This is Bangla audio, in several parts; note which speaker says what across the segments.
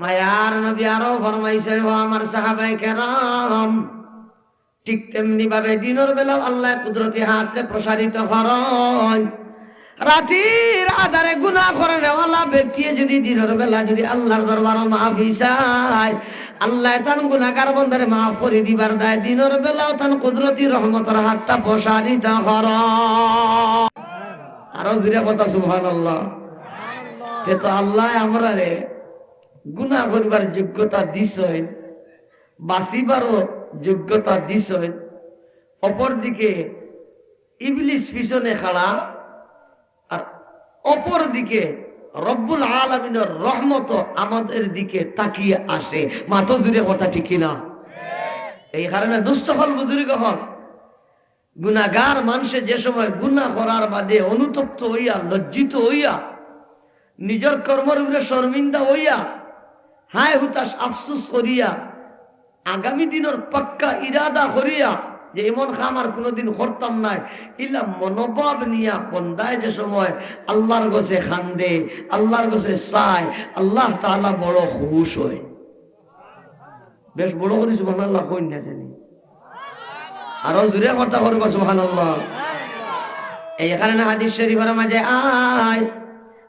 Speaker 1: নবী ঠিক তেমনি আল্লাহ ব্যক্তি যদি বেলা যদি আল্লাহর দরবার মাফি চায়, আল্লাহ তান গুনাকার বন্ধারে মাফ করে দিবার দেয়, দিনের বেলাও তান কুদরতি রহমতের হাতটা প্রসারিত কর আরও জুড়ে কথা সুহান আল্লাহ তো আল্লাহ আমরা রে গুনা করিবার যোগ্যতা দিছেন, বাঁচিবারও যোগ্যতা দিছেন। অপরদিকে ইবলিস পিছনে খাড়া আর অপর দিকে রব্বুল আলমিনের রহমত আমাদের দিকে তাকিয়ে আসে মাথো জুড়ে কথা ঠিক না এই কারণে দুস্থ হল বুজুর্গ হল। গুনাগার মানুষে যে সময় গুনা করার বাদে অনুতপ্ত হইয়া, লজ্জিত হইয়া, নিজের কর্মর উপরে শর্মিন্দা হইয়া হায় হুতাশ আফসুস করিয়া, আগামী দিনের পাক্কা ইরাদা করিয়া যে এমন খাম আর কোনোদিন করতাম নাই, ইলা মনোভাব নিয়া বন্দায় যে সময় আল্লাহর গোসে খান্দে, আল্লাহর গোসে চায়, আল্লাহ তাআলা বড় খুশ হয়। বেশ বড় করে সুবহান আল্লাহ কই না জানি। আরও জুড়ে কথা করব সুবহান আল্লাহ এইখানে হাদিস শরীফের মাঝে আয়।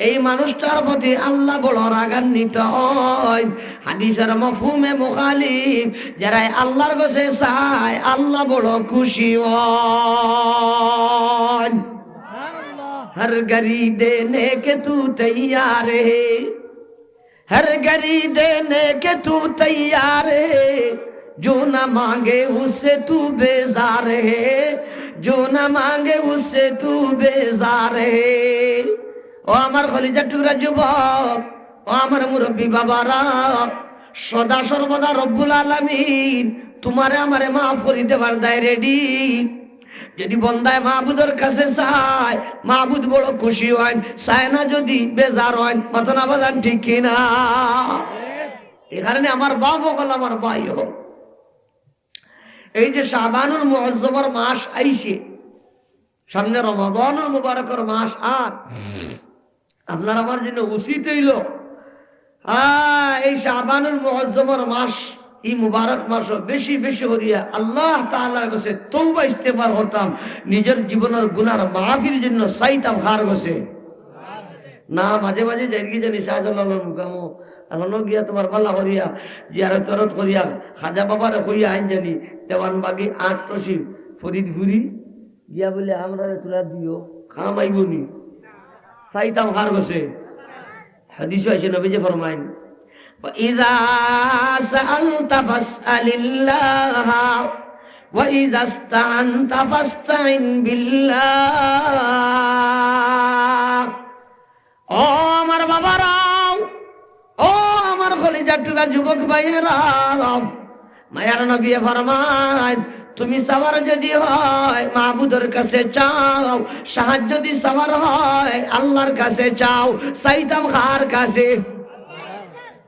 Speaker 1: এই মানুষটার প্রতি আল্লাহ বড় রাগান্বিত হয় হাদিসের মফহুমে মুখালিফ যারা আল্লাহর কাছে চায় আল্লাহ বড় খুশি হয় हर गरी देने के तू तैयार है हर गरी देने के तू तैयार है जो न मांगे उससे तू बेजार है जो न मांगे उससे तू बेजार है ও আমার খলিজা টুকরা যুবক, ও আমার মুরব্বী বাবারা, সদা সর্বদা রব্বুল আলামিন তোমারে আমারে মাফ করে দেবার দায় রেডি। যদি বন্দায় মাহবুদের কাছে চায়, মাহবুদ বড় খুশি হয় চায় না যদি বেজার হয় মাথা না বাজান ঠিক কিনা? এ কারণে আমার বাপ হল আমার ভাই হোক এই যে শাবানুল মুআজ্জমের মাস আইছে, সামনে রমাদানুল মুবারকের মাস আর। আপনার আমার জন্য উচিত হইল। আহ, এই শাবানুল মুআজ্জমের মাস এই মুবারক মাস বেশি বেশি করিয়া আল্লাহ তাআলার কাছে তৌবা ইস্তেগফার করতাম। নিজের জীবনের গুনার মাফির জন্য চাইতাম হার গেছে না মাঝে মাঝে যাই কি জানি শাহজালাল মুকামো এখনও গিয়া তোমার পাল্লা করিয়া জিয়ারত তরত করিয়া খাজা বাবার কইয়া আইন জানি দেওয়ান বাগি আট তসি ফরিদ ফুরি গিয়া বলে আমরা তোলা দিও খাম আইবনি চাইতাম হার গেছে হাদিস আছে নবী যে ফরমাইন وإذا سألت فاسأل الله وإذا استعنت فاستعن بالله ও আমার বাবারাও ও আমার খলিজার টুকা যুবক ভাইয়েরাও মায়ার নবী ফরমান তুমি সাওয়ার যদি হয় মাহবুদের কাছে চাও সাহায্য যদি সাওয়ার হয় আল্লাহর কাছে চাও সাইতাম খার কাছে।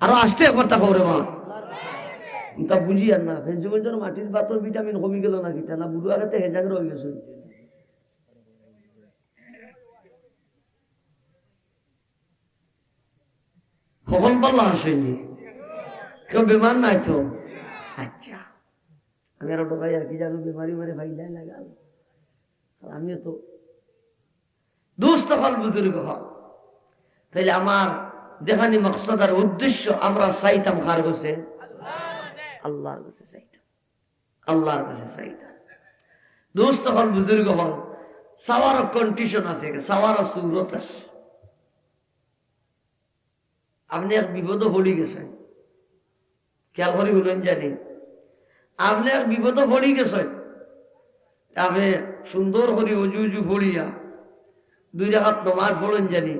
Speaker 1: আরও আসতে কথা খবরে মা। তা বুঝি আর না ফেঞ্চুমঞ্চর মাটির বাতর ভিটামিন কমি গেল নাকি? তা না বুড়ো আগাতে হেজাগ রয়ে গেছে। কখন পাল্লা আসেনি? কেউ বেমার নাই তো? আচ্ছা। আমি আরও ঢোকাই আর কি জানো বেমারি মারে ভাই নাই লাগাল আমিও তো দুস্থ হল বুজুর্গ হল তাইলে আমার দেখানি মকসদ আর উদ্দেশ্য আমরা চাইতাম কার কাছে আল্লাহর কাছে চাইতাম আল্লাহর কাছে চাইতাম দোস্ত হল বুজুর্গ হল সাওয়ার কন্ডিশন আছে সাওয়ার সুরত আছে আপনি এক বিপদ পড়ি গেছেন খেয়াল করি বলুন জানি আপনি এক বিপদ পড়ি গেছেন। আপনি সুন্দর করে অজু উজু ফড়িয়া দুই রাখাত নমাজ পড়েন জানি।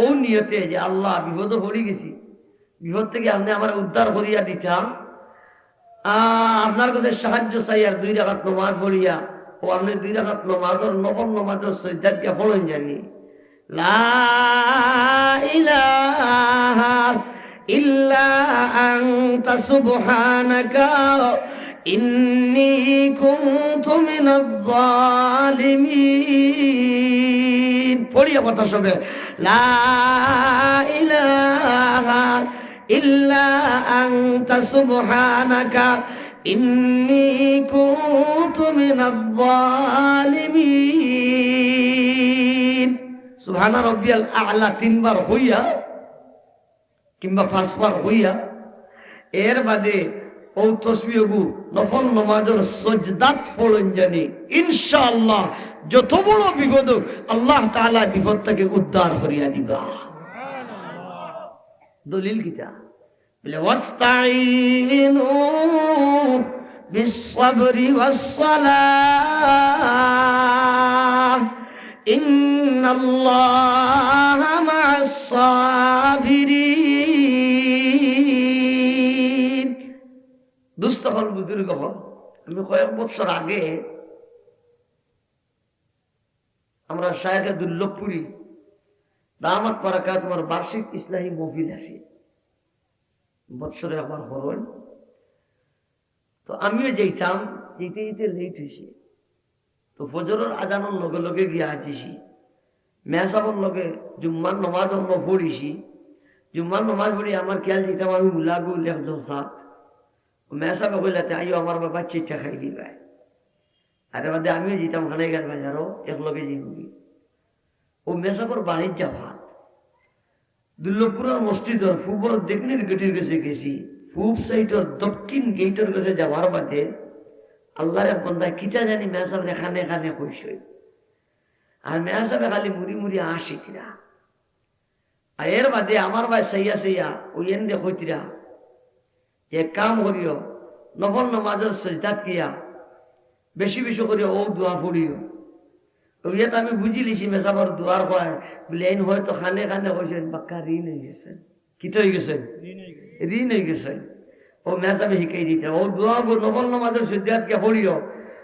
Speaker 1: ও নিয়তে যে আল্লাহ বিপদ পড়ি গেছি। বিপদ থেকে আপনি আমার উদ্ধার করিয়া দিতা। আপনার কাছে সাহায্য চাই আর দুই রাখাত নমাজ পড়িয়া। ও আপনি দুই রাখাত নমাজর নফল নমাজর সৈদাত গিয়া ফলন জানি। ইল্লা আনতা সুবহানাকা। ইন্নী কুনতু মিনাজ জালিমিন। পড়িয়া কথা সবে লা ইলাহা ইল্লা আনতা ইন্নী কুনতু মিনাজ জালিমিন। সুবহানা আ'লা তিনবার হইয়া কিংবা পাঁচবার এর বাদে ও তসবিহগু নফল নমাজের সজদাত ফলন জানি। ইনশাআল্লাহ যত বড় বিপদ আল্লাহ তাআলা বিপদ থেকে উদ্ধার করিয়া দিবা। দলিল কিতা বলে ওয়াস্তাইনু বিসসাবরি ওয়াসসালাহ, ইন্নাল্লাহা মা'আস সাবিরিন হল বুজুর্গ হল আমি কয়েক বছর আগে আমরা শায়েখে দুর্লভপুরি দামাত পারাকা তোমার বার্ষিক ইসলামী মহফিল আছে। বৎসরে একবার হরণ। তো আমিও যেতাম, যেতে যেতে লেট হয়েছে। তো ফজরের আজানোর লগে লগে গিয়া আছিছি মেসাবর লগে জুম্মার নমাজ অন্য পড়িছি। জুম্মার নমাজ পড়ি আমার খেয়াল যেতাম আমি মুলাগু একজন সাথ মেসাবে কইলাতে আইও, আমার বাবা চিঠা খাই দিবা। আরে বাদে, আমিও যেতাম হানাইগার বাজারও একলগে যাইবি ও মেসাবর বাড়ির ভাত। দুর্লভপুরের মসজিদর ফুবর দেখনির গেটের কাছে গেছি। ফুব সাইটর দক্ষিণ গেটের কাছে যাওয়ার বাদে, আল্লাহরে বন্ধা কিতা জানি মেসাব এখানে এখানে কইসই আর মেসাবে খালি মুড়ি মুড়ি আসিতিরা আর এর বাদে আমার ভাই সাইয়া সাইয়া, ওই এন দে কইতিরা যে কাম করিও নফল নমাজের সজদাত কিয়া বেশি বেশি করিও ও দোয়া ফুড়িও ওইয়াত আমি বুঝি লিছি মেসাবর দুয়ার হয় বলে এই হয়তো খানে খানে কইছেন বাক্কা ঋণ হয়ে গেছেন কি তো হয়ে গেছেন ঋণ হয়ে গেছে ও মেসাবে শিখাই দিতে ও দোয়া গো নফল নমাজের সজদাত কে পড়িও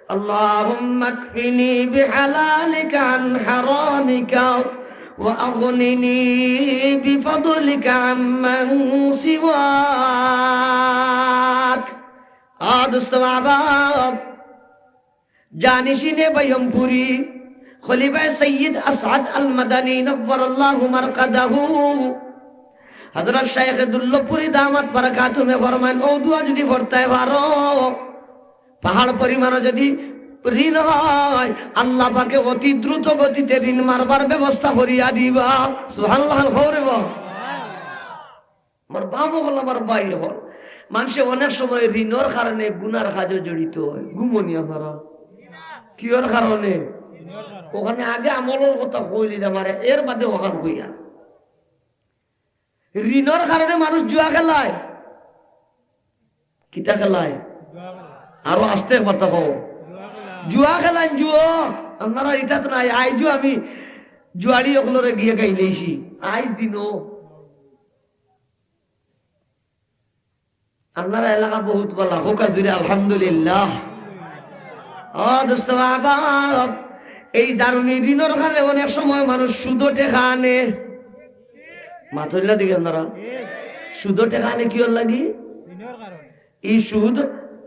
Speaker 1: اللهم اكفني بحلالك عن حرامك وأغنني بفضلك عمن سواك آدست معباب জানিসিনে বয়মপুরি খলিফা সৈয়দ আসাদ আল মাদানী নব্বর আল্লাহ মারকাদাহু হযরত শেখ দুল্লভপুরি দামাত বারাকাতুমে ফরমান ও দুয়া যদি ফরতায় পারো পাহাড় পরিমাণ যদি ঋণ হয়। আল্লাহ পাকে অতি দ্রুত গতিতে ঋণ মারবার ব্যবস্থা করিয়া দিবা। সুবহানাল্লাহ হরিব আমার বাবা হল আমার বাই হল মানুষে অনেক সময় ঋণর কারণে গুনার কাজে জড়িত হয়। গুমনি আমার কিয়র কারণে? ওখানে আগে আমলের কথা কইলি আমারে, এর বাদে ওখান হইয়া ঋণর কারণে মানুষ জুয়া খেলায়। কিতা খেলায়? আরও আসতে একবার তো জুয়া খেলান জুয়ো। আপনারা এটা তো নাই। আইজু আমি জুয়ারি ওগুলোরে গিয়ে গাইলেছি আইজ দিনও আপনারা এলাকা বহুত বলা। হোক জুড়ে আলহামদুলিল্লাহ। ও দোস্ত বাবা এই দারুণী ঋণর কারণে অনেক সময় মানুষ সুদো টেকা আনে। মাথরিলা দিকে আপনারা। সুদো টেকা আনে কি ওর লাগি? এই সুদ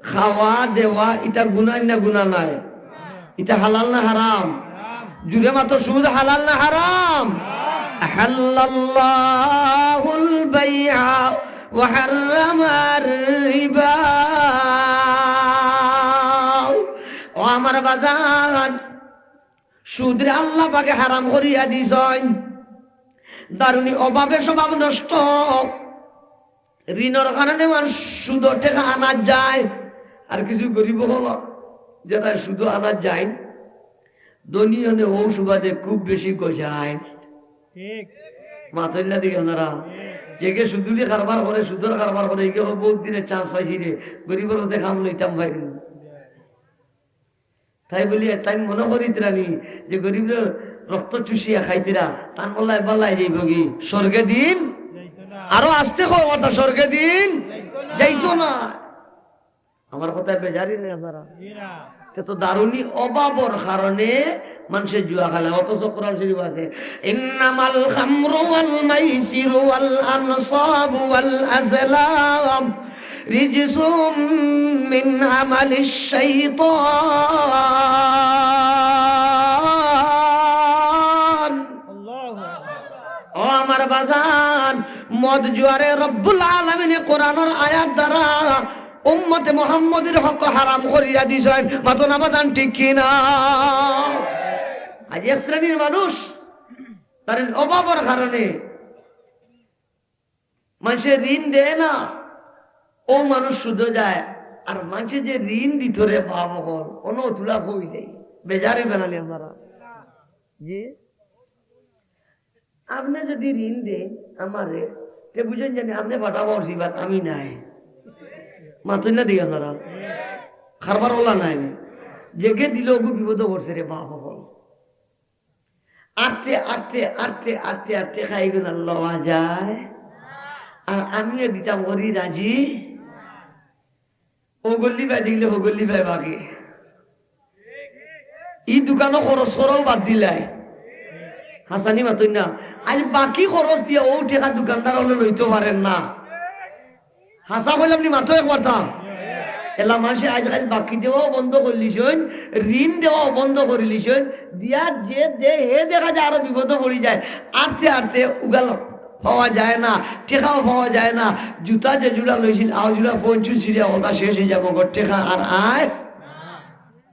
Speaker 1: খাওয়া দেওয়া এটা গুণা না গুণা নাই। এটা হালাল না হারাম? জুড়ে মাত্র সুদ হালাল না হারাম? হাল্লাল্লাহুল বাইআ ওয়া হাররামার রিবা। ও আমার বাজান, সুদরে আল্লাহ পাকে হারাম করিয়া দিছন। দারুণী অভাবে স্বভাব নষ্ট। ঋণর কারণে মানুষ সুদ টেকা আনা যায়। আর কিছু গরিব হল? যারা শুধু আনা যায়। দনীয়নে ও সুবাদে খুব বেশি
Speaker 2: ঠিক।
Speaker 1: মাথল্লা দিকে ওনারা। যেকে সুদুলি কারবার করে সুদর কারবার করে বহুত দিনে চান্স পাইছি রে। গরিবের হতে কাম লইতাম ভাই। তাই বলি তাই মনে করি তিরানি যে গরিবের রক্ত চুষিয়া খাইতিরা তার বল্লাই বল্লাই যাইব কি? স্বর্গে দিন? আরও আসতে কথা স্বর্গে দিন? যাইতো না। আমার কথা বেজারি নেই আপনারা? তে তো দারুণী অভাবর কারণে মানুষের জুয়া খেলা অথচ কোরআন শরীফ আছে ইন্নামাল খামরু ওয়াল মাইসিরু ওয়াল আনসাবু ওয়াল আজলাম রিজসুম মিন আমালিশ শাইতান। ও আমার বাজান মদ জুয়ারে রব্বুল আলমিনে কোরআনের আয়াত দ্বারা উম্মতে মোহাম্মদের হক হারাম করিয়া দিছেন। মাতন আবাদান ঠিক কিনা? আজ শ্রেণির মানুষ, তার অভাবের কারণে মানুষের ঋণ দেয় না। ও মানুষ শুধু যায়, আর মানুষের যে ঋণ দিত রে বাপ হল অন্য তুলা কই যাই বেজারে বেনালি আপনারা জি? আপনি যদি ঋণ দেন আমারে, তে বুঝেন জানি আপনি পাঠাবো সিবাত আমি নাই। মাতুন না দিকে ধরা খারবার ওলা নাই। জেগে দিল ওগু বিপদ করছে রে বাপ হল। আরতে আরতে আরতে আরতে আরতে খাই গুণ লওয়া যায়। আর আমিও দিতাম করি রাজি। ও গল্লি ভাই দিলে ও গল্লি ভাই বাগে ই দোকানও খরচ করাও বাদ দিলাই। হাসানি মাতুন না। আজ বাকি খরচ দিয়ে ও টেকা দোকানদার হলে লইতে পারেন না। হাসা কইলে আপনি মাত্র একবার থাম। এলা মানুষে আজকাল বাকি দেওয়াও বন্ধ করলিছেন ঋণ দেওয়াও বন্ধ করিলিছেন দিয়া যে দে, হে দেখা যায় আরও বিপদ পড়ি যায়। আরতে আরতে উগাল পাওয়া যায় না টেকাও পাওয়া যায় না। জুতা যে জুড়া লইছিল, আও জুড়া ফোন ছিড়িয়া ওটা শেষ হয়ে যাব গো। টেকা আর আয়।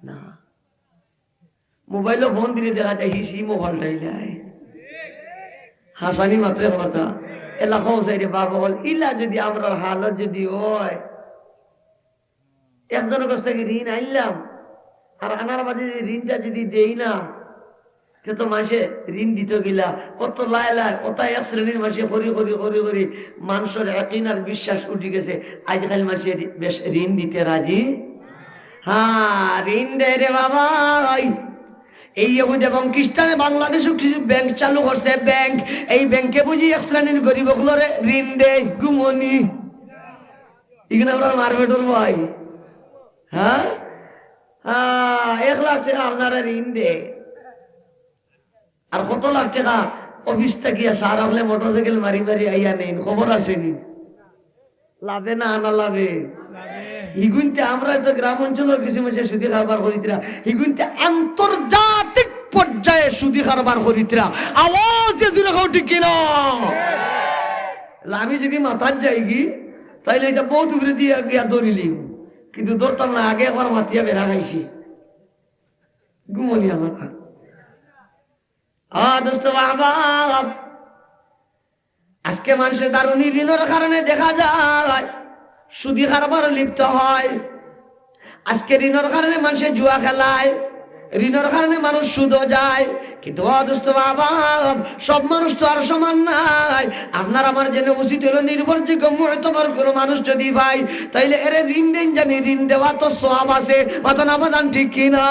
Speaker 1: না। মোবাইলও ফোন দিলে দেখা যায় সিমও পাল্টাইলাই হাসানি মাত্র কথা এলাকাও সাইডে বাবা বল, ইলা যদি আমরা হালত যদি হয়, একজনের কাছ থেকে ঋণ আনলাম আর আনার মাঝে যদি ঋণটা যদি দেই না, সে তো মাসে ঋণ দিত গিলা। কত লাই লাই কত এক শ্রেণির মাসে করি করি করি করি মানুষের একদিন বিশ্বাস উঠে গেছে। আজকাল মাসে বেশ ঋণ দিতে রাজি? হ্যাঁ ঋণ দেয় রে বাবা এই ইহুদ এবং খ্রিস্টানে বাংলাদেশও কিছু ব্যাংক চালু করছে ব্যাংক এই ব্যাংকে বুঝি এক শ্রেণির গরিব গুলোরে ঋণ দেয়, গুমনি। এখানে আমরা মারপেটর ভাই। হ্যাঁ? এক লাখ টাকা আপনারা ঋণ দেয়। আর কত লাখ টাকা? অফিসটা গিয়া সার হলে মোটরসাইকেল মারি মারি আইয়া নেন, খবর আছে নি? লাভে না আনা লাভে। হিগুনতে আমরা তো গ্রাম অঞ্চলের কিছু মাসে সুদি খাবার করিতরা হিগুনতে আন্তর্জাতিক পর্যায়ে সুদি কারবার করিতরা আওয়াজ জুড়ে খাও ঠিক কিনা? আমি যদি মাথার যাই কি তাইলে এটা বহুত উপরে দিয়ে গিয়া দৌড়িলি। কিন্তু দৌড়তাম না, আগে একবার মাতিয়া বেড়া খাইছি। ঘুমনি আমার আ, দোস্ত, বাবা। আজকে মানুষের দারুণী ঋণের কারণে দেখা যায়। সুদি কারবার লিপ্ত হয়। আজকে ঋণের কারণে মানুষে জুয়া খেলায়, ঋণের কারণে মানুষ সুদও যায়। কিন্তু সব মানুষ তো আর সমান নাই। আপনার আমার জন্য উচিত হলো নির্ভরযোগ্য মুহূর্তবার কোনো মানুষ যদি ভাই তাইলে এর ঋণ দেন জানি, ঋণ দেওয়া তো সব আছে মাতন আমাদান ঠিক কিনা?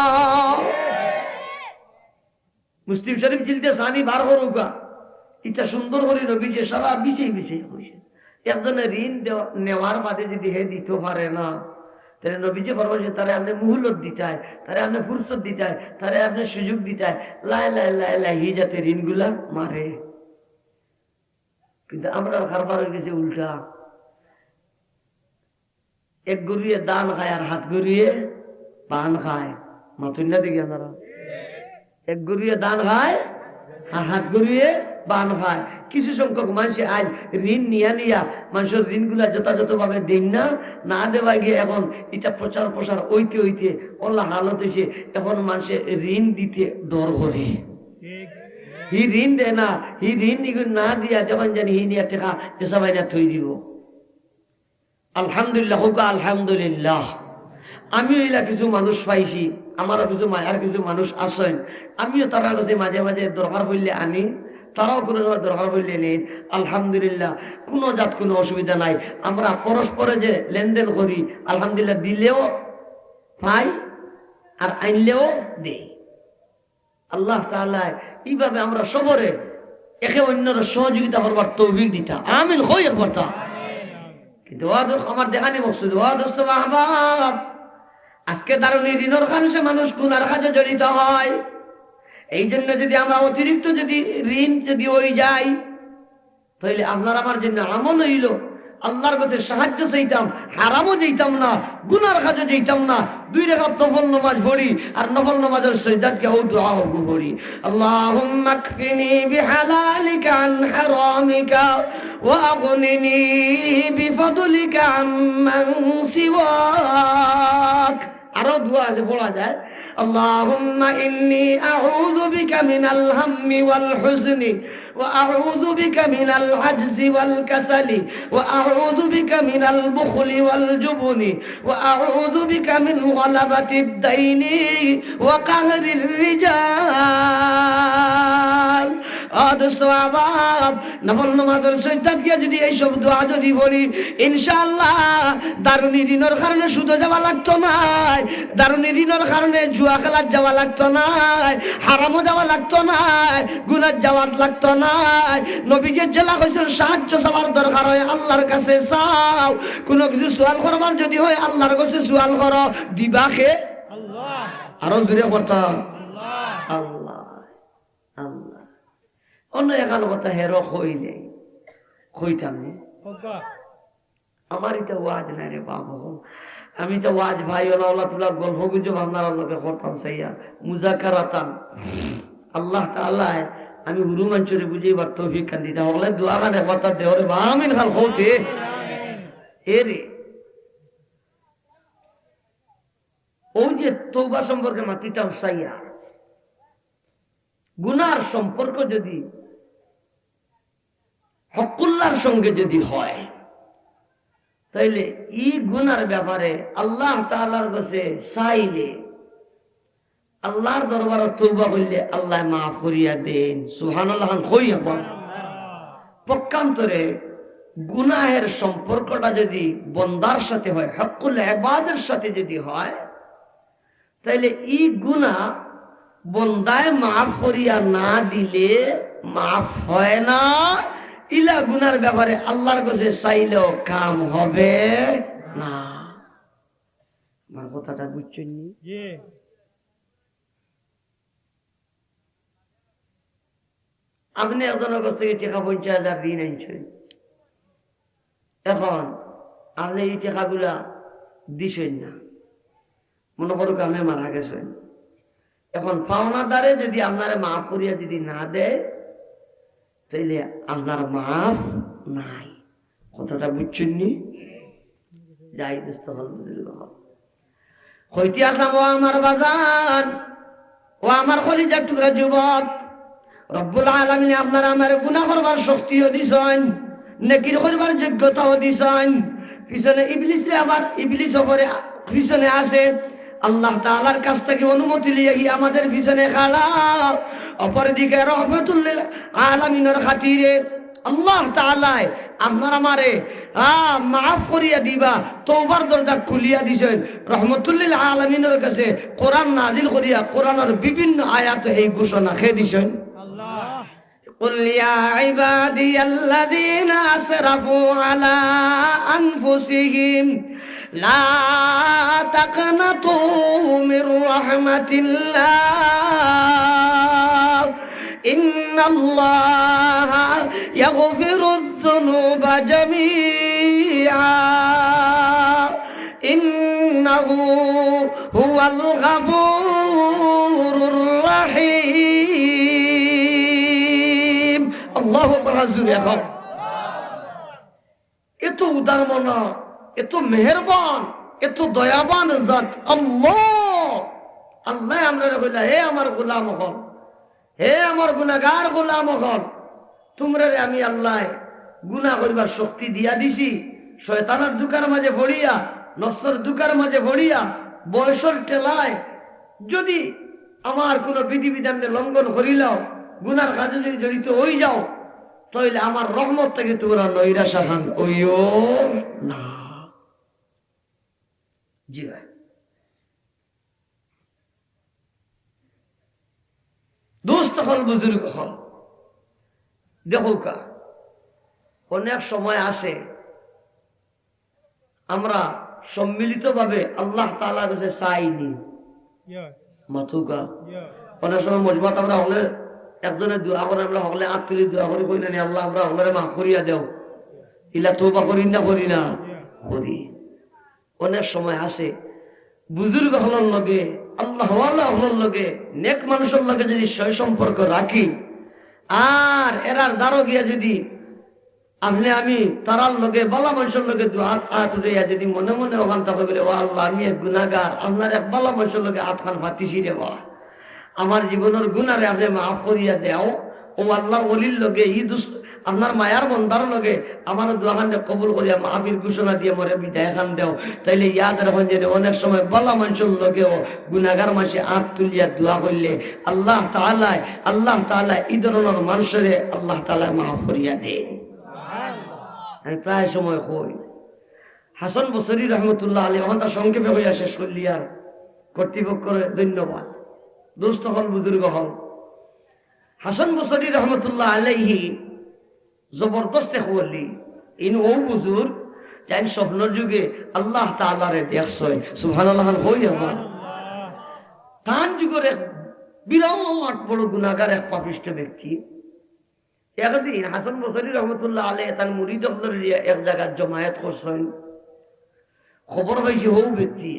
Speaker 1: মুসলিম শরীফ জিলতে সানি বার করুকা এটা সুন্দর করে নবী যে সারা বিছে বিছে হয়েছে একজনের ঋণ নেওয়ার বাদে যদি হে দিতে পারে না, তাহলে নবীজি ফরমাইছে তারে আপনি মুহুলত দিতে হয়, তারে আপনি ফুরসত দিতে হয়, তারে আপনি সুযোগ দিতে হয়। লাই লাই লাই লাই, হি যাতে ঋণগুলা মারে। কিন্তু আমরা কারবার হয়ে গেছে উল্টা। এক গড়িয়ে দান খায় আর হাত গড়িয়ে পান খায়। মাথুন না দেখি আপনারা? এক গড়িয়ে দান খায় আর হাত গড়িয়ে বান খায় কিছু সংখ্যক মানুষ আজ ঋণ নিয়া নিয়া মানুষের ঋণগুলা যথাযথভাবে দিন না না দেওয়া গিয়ে এখন এটা প্রচার প্রসার ওইতে ওইতে অল্লাহ হালত এসে এখন মানুষের ঋণ দিতে ডর করে। হি ঋণ দেয় না হি ঋণ না দিয়া যখন জানি হি নিয়া টেকা এসবাই না থই দিব। আলহামদুলিল্লাহ হোক আলহামদুলিল্লাহ। আমিও এলা কিছু মানুষ পাইছি আমারও কিছু মায়ার কিছু মানুষ আসেন আমিও তারা কাছে মাঝে মাঝে দরকার হইলে আনি। তারাও কোনো হইলে নেই। আলহামদুলিল্লাহ, কোনো জাত কোনো অসুবিধা নাই। আমরা পরস্পরে যে লেনদেন করি, আলহামদুলিল্লাহ দিলেও পাই আর আনলেও দেই। আল্লাহ তাআলা এইভাবে আমরা সবরে একে অন্যের সহযোগিতা করবার তৌফিক দিতা। আমিন হই একবার তা? কিন্তু আমার দেখানি মকসুদ। ওয়া দোস্ত আজকে দারুণী ঋণর খানসে মানুষ গুনার কাজে জড়িত হয়। এই জন্য যদি আমরা অতিরিক্ত যদি ঋণ যদি ওই যাই তাহলে আপনার আমার জন্য আমল হইল। আল্লাহর কাছে সাহায্য চাইতাম, হারামও যেতাম না, গুনার কাজে যেতাম না। দুই রেখাত নফল নমাজ পড়ি আর নফল নমাজের সৈদাতকে ও দোয়া পড়ি আল্লাহুম্মা কফিনি বিহালালিকা আন সিওয়াক। আরও দোয়া আছে পড়া যায়। আল্লাহুম্মা ইন্নী আউযু বিকা মিনাল হাম্মি ওয়াল হুজনি ওয়া আউযু বিকা মিনাল আজজি ওয়াল কাসালি ওয়া আউযু বিকা মিনাল বুখলি ওয়াল জুবনি ওয়া আউযু বিকা মিন গলাবাতিদ দাইনি ওয়া কাহরির রিজাল। আদস্ত আবাব নফল নামাজের সৈতাত গিয়া যদি এইসব দোয়া যদি বলি, ইনশাআল্লাহ দারুনি ঋণের কারণে সুদে যাওয়া লাগতো নাই। দারুনি ঋণের কারণে জুয়া খেলার যাওয়া লাগতো নাই হারামও যাওয়া লাগতো নাই গুনার যাওয়ার লাগতো নাই। নবীজের জেলা কইছেন সাহায্য চাওয়ার দরকার হয় আল্লাহর কাছে চাও। কোনো কিছু সোয়াল করবার যদি হয় আল্লাহর কাছে সোয়াল করো।
Speaker 2: Allah.
Speaker 1: আরও জোরে করতাম আল্লাহ। আল্লাহ অন্য এখান কথা হেরো কইলে কইতাম. আমার এটা ওয়াজ নাই রে বাবা। আমি তো ওয়াজ ভাই ওলা তুলা গল্প গুজব আপনার লোকে করতাম সাইয়া। মুজাকারাতান। আল্লাহ তাআলা, আমি হুরু মঞ্চরে বুঝিবার তৌফিক কান দিতে হলে দোয়া গান একবার তার দেহরে বামিন খাল খৌতে এ রে। ও যে তৌবা সম্পর্কে মাতিতাম সাইয়া। গুনার সম্পর্ক যদি, হকুল্লার সঙ্গে যদি হয় তাইলে ই গুনার ব্যাপারে আল্লাহ তাআলার কাছে চাইলে আল্লাহর দরবার তৌবা করলে আল্লাহ মাফ করিয়া দেন। বল পক্ষান্তরে গুনাহের সম্পর্কটা যদি বন্দার সাথে হয় হকুল এবাদের সাথে যদি হয়, তাইলে ই গুনা বন্দায় মাফ করিয়া না দিলে মাফ হয় না। ইলা গুনার ব্যাপারে আল্লাহর কাছে চাইলেও কাম হবে না। আমার কথাটা বুঝছেন আপনি একজনের কাছ থেকে টাকা পঞ্চাশ হাজার ঋণ আনছেন। এখন আপনি এই টাকাগুলা দিছেন না। মনে করুক আমি মারা গেছেন। এখন ফাওনাদারে যদি আপনার মাফ করিয়া যদি না দেয় তাইলে আপনার মাফ নাই। কথাটা বুঝছেন নি যাই দোস্ত, হল বুঝলি। হল হইতে আসলাম, ও আমার বাজান ও আমার কলিজার টুকরা যুবক, রব্বুল আলমিনে আপনার আমার গুণা করবার শক্তিও দিছেন, নেকির করবার যোগ্যতাও দিছেন। পিছনে ইবলিসে আবার ইবলিস পিছনে আছে। আল্লাহ তাআলার কাছ থেকে অনুমতি লিয়ে গিয়ে আমাদের পিছনে খাড়া অপরদিকে রহমতুল্লিল আলামিনের খাতিরে আল্লাহ তাআলায় আপনার আমারে আ মাফ করিয়া দিবা তওবার দরজা খুলিয়া দিছেন রহমতুল্লিল আলামিনের কাছে কোরআন নাজিল করিয়া কোরআনের বিভিন্ন আয়াত এই ঘোষণা খেয়ে দিছেন
Speaker 2: Allah.
Speaker 1: قل يا عبادي الذين أسرفوا على أنفسهم لا تقنطوا من رحمة الله إن الله يغفر الذنوب جميعا إنه هو الغفور الرحيم الله أكبر حضور يا خب এত উদার মনা এত মেহেরবান, এত দয়াবান জাত। আল্লাহ! আল্লাহ আমরা হে আমার গোলাম হল, হে আমার গুনাগার গোলাম হল, তোমরা আমি আল্লাহ গুনাহ করবার শক্তি দিয়া দিছি। শয়তানের দুকার মাঝে ভরিয়া নসর দুকার মাঝে ভরিয়া, বয়সর টেলায় যদি আমার কোনো বিধিবিধান লঙ্ঘন করিলাও, গুনার কাজে যদি জড়িত হয়ে যাও তাহলে আমার রহমত থেকে তোমরা নৈরাশা খান ওইও না। জি ভাই দোস্ত হল বুজুর্গ হল। দেখো কা অনেক সময় আছে আমরা সম্মিলিতভাবে আল্লাহ তাআলার কাছে চাইনি. মাথুকা. অনেক সময় মজমাত আমরা হলে একজনের দোয়া করে আমরা হলে আত্মীয় দোয়া করি কই না নি, আল্লাহ আমরা হলে মাফ করিয়া দেও। ইলা তোবা করি না করি না। করি। অনেক সময় আছে। বুজুর্গ হলর লগে, আল্লাহ হলর লগে, নেক মানুষের লগে যদি সয় সম্পর্ক রাখি, আর এরার দ্বারো গিয়া যদি আপনি আমি তারার লগে, বালা মানুষের লগে দু হাত হাত উঠাইয়া যদি মনে মনে ওখান থাকে বলে ও আল্লাহ, আমি এক গুণাগার আপনার এক বালা মানুষের লগে হাত খান ফাতিছি রে বা আমার জীবনের গুণারে আপনি মাফ করিয়া দেও। ও আল্লাহর অলির লগে ই দুস আপনার মায়ার বন্ধার লগে আমার দোয়াখানে কবুল করিয়া মাহবির ঘোষণা দিয়ে মরে বিদায় খান দেও। তাইলে ইয়াদ রাখুন যে অনেক সময় বলা মানুষের লগেও গুণাগার মাসে আঁত তুলিয়া দোয়া করলে আল্লাহ তালায় আল্লাহ তালায় এই ধরনের মানুষের আল্লাহ তালায় মাফ করিয়া দেয় আমি প্রায় সময় কই হাসান বসরি রহমতুল্লাহ আলী আমার তার সংক্ষেপে হইয়া শেষ করলি আর কর্তৃপক্ষের ধন্যবাদ। দুস্থ হল বুজুর্গ হল। হাসান বসরি রহমতুল্লাহ আলাইহি জবরদস্ত করলি ইন ও বুজুর যাই স্বপ্ন যুগে আল্লাহ তালারে দেখছয় সুহান আল্লাহ হই আমার। তান যুগের এক বিরাট বড় গুণাগার এক পাপিষ্ট ব্যক্তি। একদিন হাসান বসরি রহমতুল্লাহ আলে তার মুড়ি দখলের এক জায়গার জমায়েত করছেন। খবর পাইছে হৌ ব্যক্তি।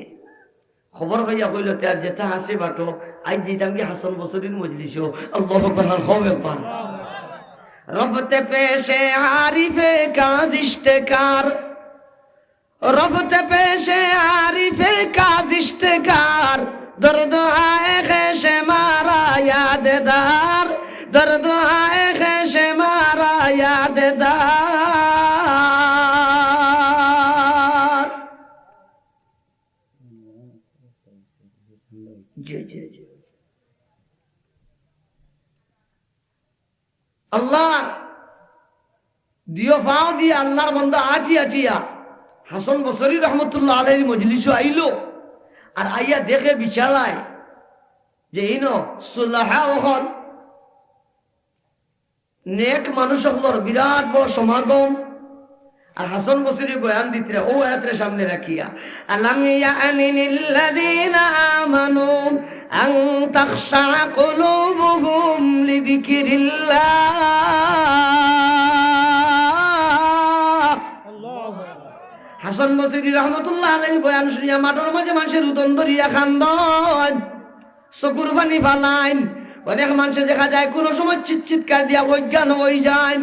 Speaker 1: খবর পাইয়া কইল, তার যেটা হাসে বাটো, আজ যেতাম কি হাসান বসরির মজলিস আল্লাহ একবার। রফতে পেশে আরিফে কাদিশতেকার রফতে পেশে আরিফে কাদিশতেকার দর্দ আয়ে খেশে মারা ইয়াদেদার। দর্দ আয়ে খেশে মারা ইয়াদেদার। আল্লাহ দিও পাও দিয়ে আল্লাহর বন্ধা আটি আটিয়া হাসন বসরি রহমতুল্লাহ আলহীর মজলিস আইলো আর আইয়া দেখে বিছালায় যে ইন সুল্লাহা ওখন নেক মানুষ হলর বিরাট বড় সমাগম। আর হাসান বসরি বয়ান দিতে ও আয়াতের সামনে রাখিয়া আলাম ইয়ানি লিল্লাযিনা আমানু আন তাখশা কুলুবুহুম লিযিকরিল্লাহ হাসান বসরি রহমতুল্লাহ আলাইহি বয়ান শুনিয়া মাঠের মাঝে মানুষের উদন ধরিয়া খান্দন। চকুর পানি ফালাইন। অনেক মানুষে দেখা যায় কোনো সময় চিৎ চিৎকার দিয়া অজ্ঞান হয়ে যায়।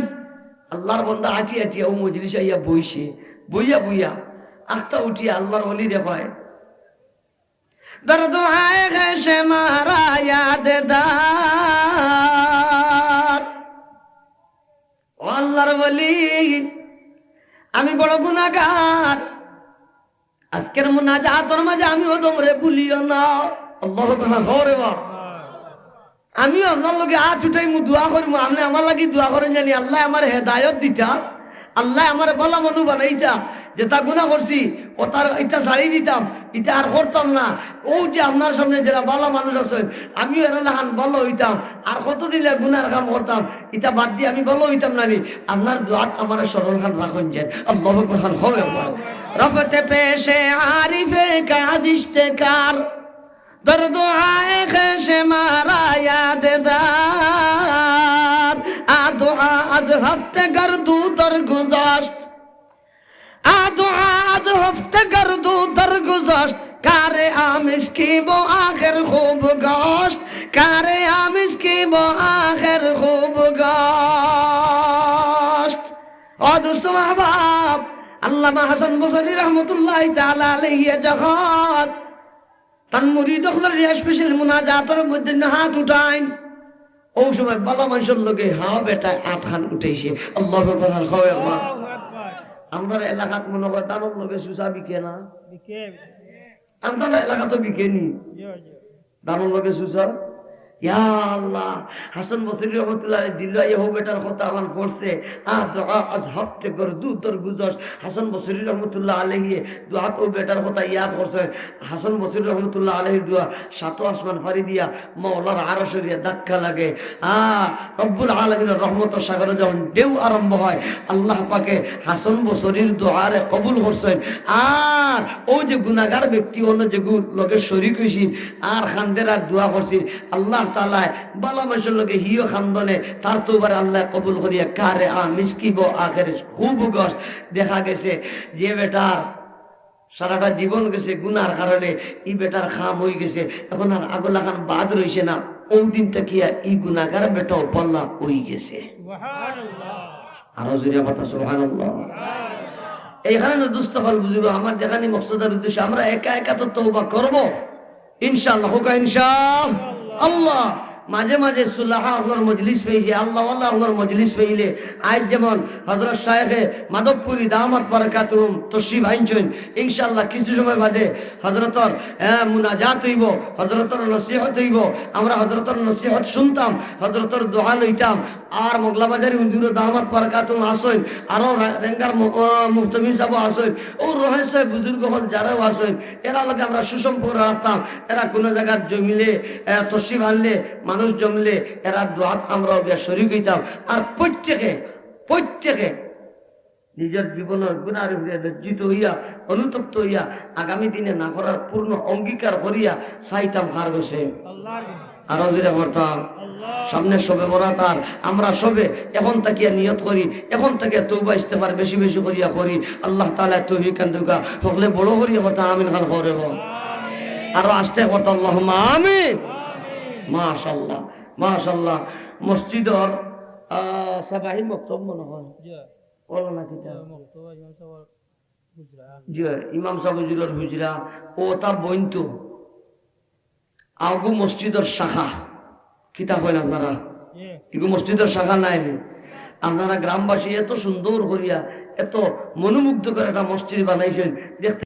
Speaker 1: আল্লাহর বন্ধা হাঁটি হাঁটিয়া ও মজলিস আইয়া বইছে বইয়া বইয়া আখটা উঠিয়া আল্লাহর অলি রেখায় দর্দ আয়ে গেছে মারা ইয়াদ আল্লাহর বলি আমি বড় গুণাগার আজকের মুনাজাতর মাঝে আমিও তোমরে ভুলিও না। আমিও আপনার লগে আজ উঠাই মু দোয়া করব আমি আমার লাগি দোয়া করেন জানি, আল্লাহ আমার হেদায়ত দিতা, আল্লাহ আমার বলা মনু বানাইতা। যে তা গুণা করছি, ও তার এটা ছাড়ি দিতাম, এটা আর করতাম না। ও যে আপনার সামনে যারা ভালো মানুষ আছেন আমিও এরা লাগান ভালো হইতাম, আর কত দিলে গুনার কাম করতাম, এটা বাদ দিয়ে আমি ভালো হইতাম না নি আপনার দোয়াত আমার সরল খান রাখুন যে আল্লাহ খান হবে আমার রফতে পেশে আরিফে কাজ ইস্তেকার দর্দ আয়ে খেশে মারা ইয়াদ দার। আদো আজ হফতে গর্দু দর গুজাশত আদো আজ হফতে গর্দু দর গুজাশত কারে আমিস কি বো আখের খুব গোশত কারে আমিস কি বো আখের খুব গোশত ও দোস্ত মাহবাব, আল্লামা হাসান বসরি রহমতুল্লাহ তাআলা আলাইহি যখন তার মুড়ি দখলের স্পেশাল মুনাজাতের মধ্যে হাত উঠাইন ও সময় বালা মানুষের লোকে হা বেটা আত খান উঠেছে। আল্লাহ ব্যাপার খাওয়া আমার. আমরা এলাকাত মনে হয় তানোর লোকে সুসা বিকে না. আমরা এলাকা তো বিকে নি
Speaker 2: Yo, yo.
Speaker 1: দানোর লোকে সুসা হাসান বসরি রহমতুল্লাহ আ দোয়া আজ হফতে কর দু তোর গুজস। হাসান বসরি রহমতুল্লাহ আলহি দোয়া বেটার কথা ইয়াদ করছে। হাসান রহমতুল্লাহ আলহির দোয়া সাতো আসমান ফারি দিয়া মৌলার আরও সরিয়া ধাক্কা লাগে। রহমত সাগরে যখন ঢেউ আরম্ভ হয়, আল্লাহ পাকে হাসান বসরির দোয়ারে কবুল করছেন। আর ও যে গুনাগার ব্যক্তি, অন্য যে লগে শরিক হয়েছি আর খান্দের আর দোয়া করছি, আল্লাহ তালায় লগে হিও খান্দনে তার তো এবার আল্লাহ কবুল করিয়া কারে আ মিসকিব আখের খুব গস দেখা গেছে যে বেটার সারাটা জীবন গেছে গুনার কারণে ই বেটার খাম হয়ে গেছে। এখন আর আগলা খান বাদ রইছে না। ওই দিন তাকিয়া ই গুনাগার বেটাও হয়ে গেছে। আরও জুড়ে কথা এইখানে দুস্থ ফল বুঝিব আমার যেখানে মকসদার উদ্দেশ্য আমরা একা একা তো তৌবা করব। ইনশাআল্লাহ হোক ইনশাআল্লাহ। আল্লাহ। মাঝে মাঝে সুল্লাহ আল্লাহর মজলিস পেয়েছে আল্লাহ আল্লাহ আল্লাহর মজলিস পেইলে আজ যেমন হজরত শাহেখে মাধবপুরি দামাত বারাকাতুম তশরিফ আইনছেন ইনশাআল্লাহ কিছু সময় বাদে হজরতর মুনাজাত হইব হজরতর নসিহত হইব, আমরা হজরতর নসিহত শুনতাম হজরতর দোহা লইতাম, আর মোগলাবাজারি হুজুর দামাত বারাকাতুম আসেন, আরও রেঙ্গার মুফতমি সাহেব আসেন, ও, রহেশ বুজুর্গ হল যারাও আসেন, এরা লগে আমরা সুসম্পর্ক রাখতাম, এরা কোনো জায়গার জমিলে তসিব আনলে মানুষ জমলে এরা দোয়াত আমরা গিয়া শরিক হইতাম। আর প্রত্যেকে প্রত্যেকে নিজের জীবনের গুণার উপরে লজ্জিত হইয়া অনুতপ্ত হইয়া আগামী দিনে না করার পূর্ণ অঙ্গীকার করিয়া চাইতাম খার বসে
Speaker 2: Allah'র
Speaker 1: আরও যেটা করতাম সামনে সবে বরাতার আমরা সবে এখন তাকিয়া নিয়ত করি এখন থেকে তৌবা ইস্তেফার বেশি বেশি করিয়া করি। আল্লাহ তালা তৌফিক কান্দুকা হকলে বড় করিয়া কথা আমিন খান করে আরও আসতে কথা আল্লাহ আমিন। মাশাল্লাহ মাশাল্লাহ মসজিদর সাবাহি মক্তব মনে হয়। বলো না কিতা. জি ইমাম সাহুজুরের হুজরা ও তা। বইন্তু আগু মসজিদের শাখা। কিতা হয় আপনারা. এগু মসজিদের শাখা নাই। আপনারা গ্রামবাসী এত সুন্দর করিয়া এত মনোমুগ্ধ করে একটা মসজিদ বানাইছেন দেখতে